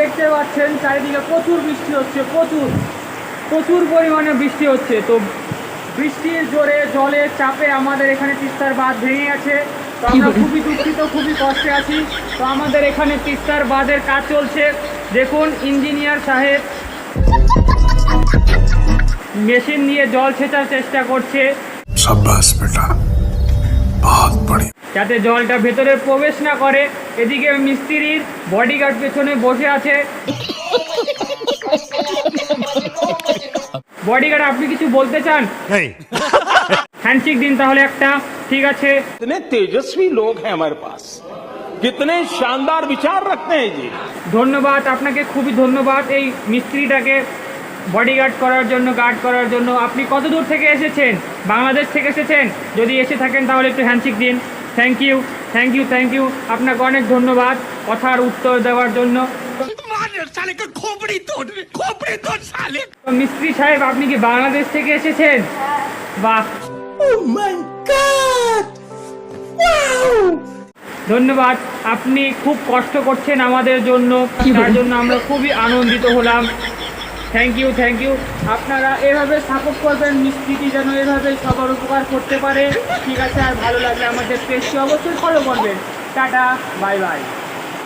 দেখতে পাচ্ছেন চারিদিকে প্রচুর বৃষ্টি হচ্ছে প্রচুর প্রচুর পরিমাণে বৃষ্টি হচ্ছে। তো বৃষ্টির জোরে জলের চাপে আমাদের এখানে তিস্তার বাঁধ ভেঙে গেছে। তো আমরা খুবই দুঃখিত খুবই কষ্টে আছি। তো আমাদের এখানে তিস্তার বাঁধের কাজ চলছে। দেখুন ইঞ্জিনিয়ার সাহেব মেশিন নিয়ে জল ছেঁচার চেষ্টা করছে। সাব্বাস বেটা যাতে জলটা ভেতরে প্রবেশ না করে। এদিকে মিস্ত্রির বডিগার্ড পেছনে বসে আছে। বডিগার্ড আপনি কিছু বলতে চান? হ্যান্ডশেক দিন তাহলে একটা। ঠিক আছে। তেজস্বী লোক হ্যাঁ আমার পাশ কিতনে শানদার বিচার রাখতে জি ধন্যবাদ আপনাকে খুবই ধন্যবাদ এই মিস্ত্রিটাকে। বডিগার্ড করার জন্য গার্ড করার জন্য। আপনি কত দূর থেকে এসেছেন? বাংলাদেশ থেকে এসেছেন? যদি এসে থাকেন তাহলে একটু হ্যান্ডশেক দিন। Thank you thank you thank you আপনাকে অনেক ধন্যবাদ কথার উত্তর দেওয়ার জন্য। মিস্ত্রি সাহেব আপনি কি বাংলাদেশ থেকে এসেছেন? বাহ। ধন্যবাদ আপনি খুব কষ্ট করছেন আমাদের জন্য। তার জন্য আমরা খুবই আনন্দিত হলাম। থ্যাংক ইউ থ্যাংক ইউ আপনারা এভাবে সাপোর্ট করবেন মিস্ত্রিটি যেন এভাবে সবার উপকার করতে পারে। ঠিক আছে, আর ভালো লাগলে আমাদের পেজটি অবশ্যই ফলো করবেন। Tata bye bye